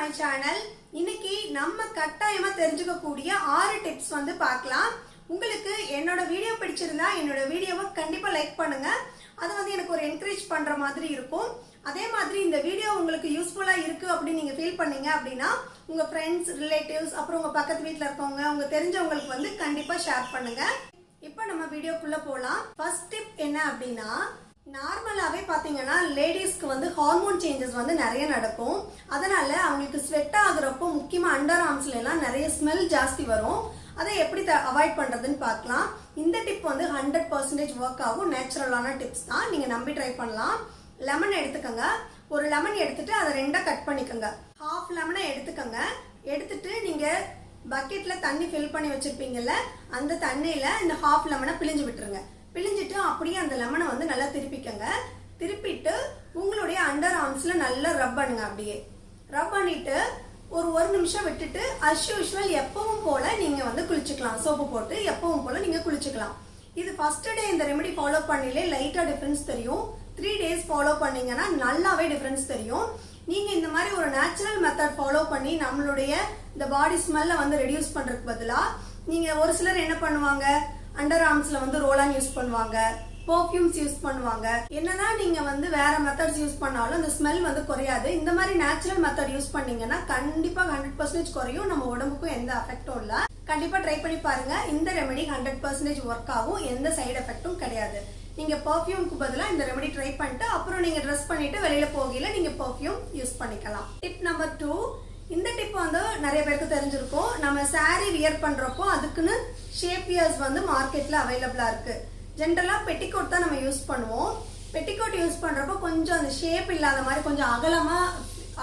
My channel இன்னைக்கு நம்ம கட்டாயமா தெரிஞ்சுக்கக்கூடிய ஆறு டிப்ஸ் வந்து பார்க்கலாம். உங்களுக்கு என்னோட வீடியோ பிடிச்சிருந்தா என்னோட வீடியோவை கண்டிப்பா லைக் பண்ணுங்க. அது வந்து எனக்கு ஒரு என்கரேஜ் பண்ற மாதிரி இருக்கும். அதே மாதிரி இந்த வீடியோ உங்களுக்கு யூஸ்ஃபுல்லா இருக்கு அப்படின்னு நீங்க ஃபீல் பண்ணீங்க அப்படின்னா உங்க ஃப்ரெண்ட்ஸ் ரிலேட்டிவ்ஸ் அப்புறம் உங்க பக்கத்து வீட்டில் இருக்கவங்க உங்க தெரிஞ்சவங்களுக்கு வந்து கண்டிப்பா ஷேர் பண்ணுங்க. இப்போ நம்ம வீடியோக்குள்ள போகலாம் ஃபர்ஸ்ட் டிப் என்ன அப்படின்னா நார்மலாகவே பார்த்தீங்கன்னா லேடிஸ்க்கு வந்து ஹார்மோன் சேஞ்சஸ் வந்து நிறைய நடக்கும். அதனால அவங்களுக்கு ஸ்வெட் ஆகுறப்போ முக்கியமாக அண்டர் ஆர்ம்ஸ்லாம் நிறைய ஸ்மெல் ஜாஸ்தி வரும். அதை எப்படி த அவாய்ட் பண்ணுறதுன்னு பார்க்கலாம். இந்த டிப் வந்து ஹண்ட்ரட் பர்சன்டேஜ் ஒர்க் ஆகும். நேச்சுரலான டிப்ஸ் தான். நீங்கள் நம்பி ட்ரை பண்ணலாம். லெமன் எடுத்துக்கோங்க. ஒரு லெமன் எடுத்துட்டு அதை ரெண்டாக கட் பண்ணிக்கோங்க. ஹாஃப் லெமனை எடுத்துக்கோங்க. எடுத்துட்டு நீங்கள் பக்கெட்டில் தண்ணி ஃபில் பண்ணி வச்சுருப்பீங்கல்ல அந்த தண்ணியில் இந்த ஹாஃப் லெமனை பிழிஞ்சு விட்டுருங்க. பிழிஞ்சிட்டு அப்படியே அந்த லெமனை வந்து நல்லா திருப்பிக்கங்க. திருப்பிட்டு உங்களுடைய அண்டர் ஆர்ம்ஸில் நல்லா ரப் பண்ணுங்க அப்படியே. ரப் பண்ணிவிட்டு ஒரு ஒரு நிமிஷம் விட்டுட்டு அஸ் யூஷுவல் எப்பவும் போல் நீங்கள் வந்து குளிச்சுக்கலாம். சோப்பு போட்டு எப்பவும் போல் நீங்கள் குளிச்சுக்கலாம். இது ஃபஸ்ட்டு டே இந்த ரெமெடி ஃபாலோ பண்ணிலே லைட்டாக டிஃப்ரென்ஸ் தெரியும். த்ரீ டேஸ் ஃபாலோ பண்ணீங்கன்னா நல்லாவே டிஃப்ரென்ஸ் தெரியும். நீங்கள் இந்த மாதிரி ஒரு நேச்சுரல் மெத்தட் ஃபாலோ பண்ணி நம்மளுடைய இந்த பாடி ஸ்மெல்லை வந்து ரெடியூஸ் பண்ணுறதுக்கு பதிலாக நீங்கள் ஒரு சிலர் என்ன பண்ணுவாங்க? அண்டர் ஆர்ம்ஸ்ல வந்து ரோலான் யூஸ் பண்ணுவாங்க. பர்ஃப்யூம்ஸ் யூஸ் பண்ணுவாங்க. என்னதான் நீங்க வந்து வேற மெத்தட்ஸ் யூஸ் பண்ணாலும் அந்த ஸ்மெல் வந்து குறையாது. இந்த மாதிரி நேச்சுரல் மெத்தட் யூஸ் பண்ணீங்கன்னா கண்டிப்பா ஹண்ட்ரட் பர்சன்டேஜ் குறையும். நம்ம உடம்புக்கும் எந்த அஃபெக்டும் இல்ல. கண்டிப்பா ட்ரை பண்ணி பாருங்க. இந்த ரெமெடி ஹண்ட்ரட் பர்சன்டேஜ் ஒர்க் ஆகும். எந்த சைடு எஃபெக்டும் கிடையாது. நீங்க பர்ஃப்யூம்க்கு பதிலா இந்த ரெமெடி ட்ரை பண்ணிட்டு அப்புறம் நீங்க ட்ரெஸ் பண்ணிட்டு வெளியில போகையில நீங்க பர்ஃப்யூம் யூஸ் பண்ணிக்கலாம். டிப் நம்பர் டூ இந்த டிப் வந்து நிறைய பேருக்கு தெரிஞ்சிருக்கும். நம்ம saree வியர் பண்ணுறப்போ அதுக்குன்னு ஷேப் இயர்ஸ் வந்து மார்க்கெட்டில் அவைலபிளாக இருக்குது ஜென்ரலாக பெட்டிகோட் தான் நம்ம யூஸ் பண்ணுவோம். பெட்டிகோட் யூஸ் பண்ணுறப்போ கொஞ்சம் அந்த ஷேப் இல்லாத மாதிரி கொஞ்சம் அகலமாக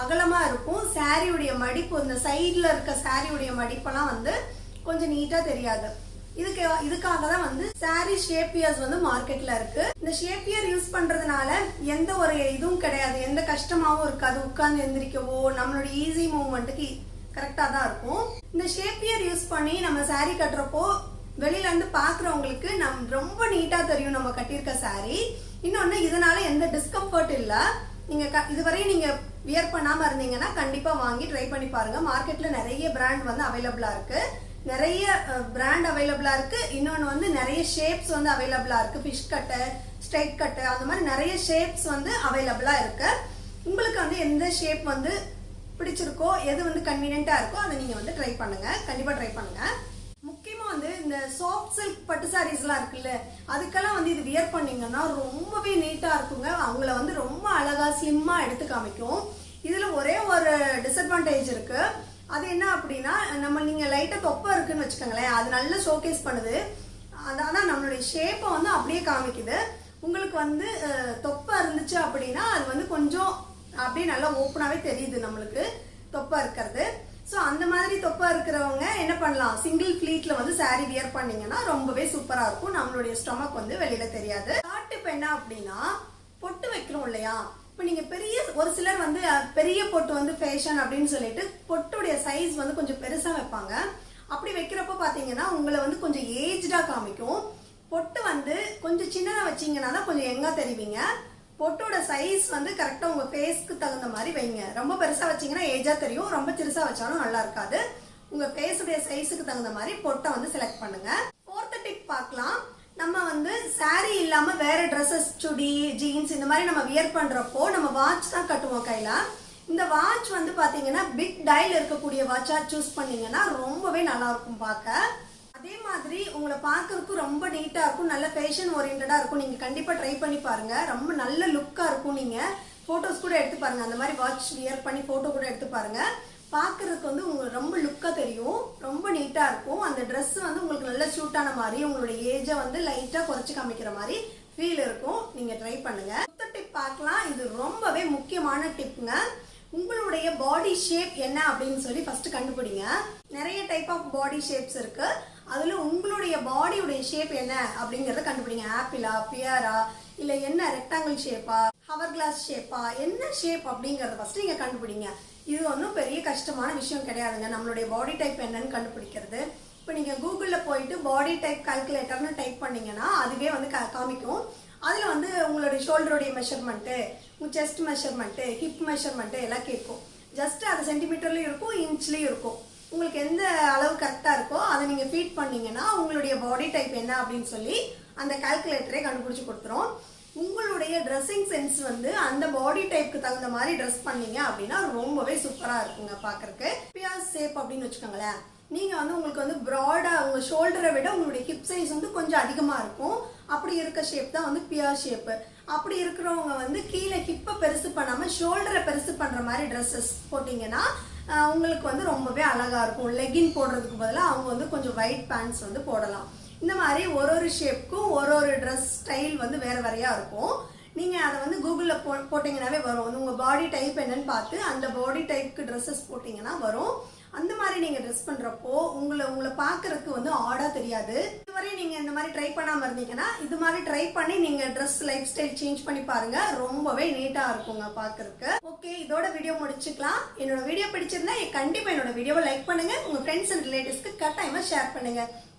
அகலமாக இருக்கும். சாரியுடைய மடிப்பு இந்த சைடில் இருக்க சாரியுடைய மடிப்பெல்லாம் வந்து கொஞ்சம் நீட்டாக தெரியாது. இதுக்கு இதுக்காக தான் வந்து சாரி ஷேப்பியர்ஸ் வந்து மார்க்கெட்ல இருக்கு. இந்த ஷேப்பியர் யூஸ் பண்றதுனால எந்த ஒரு இதுவும் கிடையாது. எந்த கஷ்டமாவும் இருக்காது. உட்கார்ந்து எந்திரிக்கவோ நம்மளோட ஈஸி மூவ்மெண்ட்டுக்கு கரெக்டா தான் இருக்கும். இந்த ஷேப்பியர் யூஸ் பண்ணி நம்ம சாரி கட்டுறப்போ வெளியில இருந்து பாக்குறவங்களுக்கு நம் ரொம்ப நீட்டா தெரியும் நம்ம கட்டியிருக்க சாரி இன்னொன்னு இதனால எந்த டிஸ்கம்ஃபர்ட் இல்ல. நீங்க க- இதுவரையும் நீங்க வியர் பண்ணாம இருந்தீங்கன்னா கண்டிப்பா வாங்கி ட்ரை பண்ணி பாருங்க. மார்க்கெட்ல நிறைய பிராண்ட் வந்து அவைலபிளா இருக்கு. நிறைய பிராண்ட் அவைலபிளாக இருக்குது இன்னொன்று வந்து நிறைய ஷேப்ஸ் வந்து அவைலபிளாக இருக்குது ஃபிஷ் கட்டு ஸ்ட்ரைட் கட்டு அந்த மாதிரி நிறைய ஷேப்ஸ் வந்து அவைலபிளாக இருக்கு. உங்களுக்கு வந்து எந்த ஷேப் வந்து பிடிச்சிருக்கோ எது வந்து கன்வீனியண்ட்டாக இருக்கோ அதை நீங்கள் வந்து ட்ரை பண்ணுங்கள் கண்டிப்பாக ட்ரை பண்ணுங்கள் முக்கியமாக வந்து இந்த சாஃப்ட் சில்க் பட்டு சாரீஸ்லாம் இருக்குல்ல அதுக்கெல்லாம் வந்து இது வியர் பண்ணிங்கன்னா ரொம்பவே நீட்டாக இருக்குங்க. அவங்கள வந்து ரொம்ப அழகாக ஸ்லிம்மாக எடுத்து காமிக்கும். இதில் ஒரே ஒரு டிஸ்அட்வான்டேஜ் இருக்குது அது என்ன அப்படின்னா நம்ம நீங்கள் லைட்டாக தொப்பை இருக்குன்னு வச்சுக்கோங்களேன் அது நல்லா ஷோகேஸ் பண்ணுது. அதான் நம்மளுடைய ஷேப்பை வந்து அப்படியே காமிக்குது. உங்களுக்கு வந்து தொப்பை இருந்துச்சு அப்படின்னா அது வந்து கொஞ்சம் அப்படியே நல்லா ஓப்பனாகவே தெரியுது நம்மளுக்கு தொப்பை இருக்கிறது. ஸோ அந்த மாதிரி தொப்பை இருக்கிறவங்க என்ன பண்ணலாம்? சிங்கிள் ஃபிளீட்ல வந்து சாரீ வியர் பண்ணீங்கன்னா ரொம்பவே சூப்பராக இருக்கும். நம்மளுடைய ஸ்டொமக் வந்து வெளியில தெரியாது. காட்டு பெண்ணா என்ன அப்படின்னா பொட்டு வைக்கிறோம் இல்லையா? இப்போ நீங்கள் பெரிய ஒரு சிலர் வந்து பெரிய பொட்டு வந்து ஃபேஷன் அப்படின்னு சொல்லிட்டு பொட்டுடைய சைஸ் வந்து கொஞ்சம் பெருசாக வைப்பாங்க. அப்படி வைக்கிறப்ப பார்த்தீங்கன்னா உங்களை வந்து கொஞ்சம் ஏஜ்டாக காமிக்கும். பொட்டு வந்து கொஞ்சம் சின்னதாக வச்சீங்கன்னா தான் கொஞ்சம் எங்கே தெரிவிங்க. பொட்டோட சைஸ் வந்து கரெக்டாக உங்கள் ஃபேஸ்க்கு தகுந்த மாதிரி வைங்க. ரொம்ப பெருசாக வச்சிங்கன்னா ஏஜாக தெரியும். ரொம்ப சிறுசாக வச்சாலும் நல்லா இருக்காது. உங்கள் ஃபேஸுடைய சைஸுக்கு தகுந்த மாதிரி பொட்டை வந்து செலக்ட் பண்ணுங்கள் ஃபோர்த்து டிப் பார்க்கலாம். நம்ம வந்து saree இல்லாமல் வேற ட்ரெஸ்ஸஸ் சுடி ஜீன்ஸ் இந்த மாதிரி நம்ம வியர் பண்ணுறப்போ நம்ம வாட்ச் தான் கட்டுவோம் கையில். இந்த வாட்ச் வந்து பார்த்தீங்கன்னா பிக் டைல் இருக்கக்கூடிய வாட்சாக சூஸ் பண்ணிங்கன்னா ரொம்பவே நல்லா இருக்கும் பார்க்க. அதே மாதிரி உங்களை பார்க்கறதுக்கு ரொம்ப நீட்டாக இருக்கும் நல்ல ஃபேஷன் ஓரியன்டாக இருக்கும். நீங்கள் கண்டிப்பாக ட்ரை பண்ணி பாருங்கள் ரொம்ப நல்ல லுக்காக இருக்கும் நீங்கள் ஃபோட்டோஸ் கூட எடுத்து பாருங்கள் அந்த மாதிரி வாட்ச் வியர் பண்ணி ஃபோட்டோ கூட எடுத்து பாருங்கள் பார்க்குறதுக்கு வந்து உங்களுக்கு ரொம்ப லுக்காக தெரியும். ரொம்ப நீட்டாக இருக்கும். அந்த ட்ரெஸ் வந்து உங்களுக்கு நல்ல சூட்டான மாதிரி உங்களுடைய ஏஜை வந்து லைட்டாக குறைச்சி காமிக்கிற மாதிரி ஃபீல் இருக்கும். நீங்கள் ட்ரை பண்ணுங்கள் மொத்த டிப் பார்க்கலாம். இது ரொம்பவே முக்கியமான டிப்புங்க உங்களுடைய பாடி ஷேப் என்ன அப்படின்னு சொல்லி ஃபஸ்ட்டு கண்டுபிடிங்க. நிறைய டைப் ஆஃப் பாடி ஷேப்ஸ் இருக்குது அதில் உங்களுடைய பாடியுடைய ஷேப் என்ன அப்படிங்கிறத கண்டுபிடிங்க. ஆப்பிளா பியரா இல்லை என்ன ரெக்டாங்கிள் ஷேப்பா ஹவர் கிளாஸ் ஷேப்பா என்ன ஷேப் அப்படிங்கிறத ஃபஸ்ட்டு நீங்கள் கண்டுபிடிங்க. இது ஒன்றும் பெரிய கஷ்டமான விஷயம் கிடையாதுங்க. நம்மளுடைய பாடி டைப் என்னன்னு கண்டுபிடிக்கிறது. இப்போ நீங்கள் கூகுளில் போயிட்டு பாடி டைப் கால்குலேட்டர்னு டைப் பண்ணிங்கன்னா அதுவே வந்து க காமிக்கும். அதில் வந்து உங்களுடைய ஷோல்டருடைய measurement chest measurement hip measurement எல்லாம் கேட்கும். ஜஸ்ட் அது சென்டிமீட்டர்லேயும் இருக்கும் இன்ச்லேயும் இருக்கும். உங்களுக்கு எந்த அளவு கரெக்டாக இருக்கோ அதை நீங்கள் ஃபீட் பண்ணிங்கன்னா உங்களுடைய பாடி டைப் என்ன அப்படின்னு சொல்லி அந்த கால்குலேட்டரே கண்டுபிடிச்சி கொடுத்துரும். உங்களுடைய ட்ரெஸ்ஸிங் சென்ஸ் வந்து அந்த பாடி டைப்க்கு தகுந்த மாதிரி ட்ரெஸ் பண்ணீங்க அப்படின்னா ரொம்பவே சூப்பராக இருக்குங்க பார்க்கறக்கு பியாஸ் ஷேப் அப்படின்னு வச்சுக்கோங்களேன். நீங்கள் வந்து உங்களுக்கு வந்து ப்ராடாக உங்கள் ஷோல்டரை விட உங்களுடைய ஹிப் சைஸ் வந்து கொஞ்சம் அதிகமாக இருக்கும். அப்படி இருக்க ஷேப் தான் வந்து பியர் ஷேப்பு அப்படி இருக்கிறவங்க வந்து கீழே ஹிப்பை பெருசு பண்ணாமல் ஷோல்டரை பெருசு பண்ணுற மாதிரி ட்ரெஸ்ஸஸ் போட்டிங்கன்னா உங்களுக்கு வந்து ரொம்பவே அழகாக இருக்கும். லெகின் போடுறதுக்கு பதிலாக அவங்க வந்து கொஞ்சம் ஒயிட் பேண்ட்ஸ் வந்து போடலாம். இந்த மாதிரி ஒரு ஒரு ஷேப்க்கும் ஒரு ஒரு ட்ரெஸ் ஸ்டைல் வந்து வேறு வேறையாக இருக்கும். நீங்கள் அதை வந்து கூகுளில் போ போட்டிங்கனாவே வரும். வந்து உங்கள் பாடி டைப் என்னன்னு பார்த்து அந்த பாடி டைப்புக்கு ட்ரெஸ்ஸஸ் போட்டிங்கன்னா வரும். அந்த மாதிரி நீங்கள் ட்ரெஸ் பண்ணுறப்போ உங்களை உங்களை பார்க்குறதுக்கு வந்து ஆடாக தெரியாது. இதுவரை நீங்கள் இந்த மாதிரி ட்ரை பண்ணாமல் இருந்தீங்கன்னா இது மாதிரி ட்ரை பண்ணி நீங்கள் ட்ரெஸ் லைஃப் ஸ்டைல் சேஞ்ச் பண்ணி பாருங்கள் ரொம்பவே நீட்டாக இருக்குங்க பார்க்கறதுக்கு. ஓகே இதோட வீடியோ முடிச்சுக்கலாம். என்னோட வீடியோ பிடிச்சிருந்தா கண்டிப்பாக என்னோட வீடியோவை லைக் பண்ணுங்க. உங்கள் ஃப்ரெண்ட்ஸ் அண்ட் ரிலேட்டிவ்ஸ்க்கு கட்டாயமாக ஷேர் பண்ணுங்கள்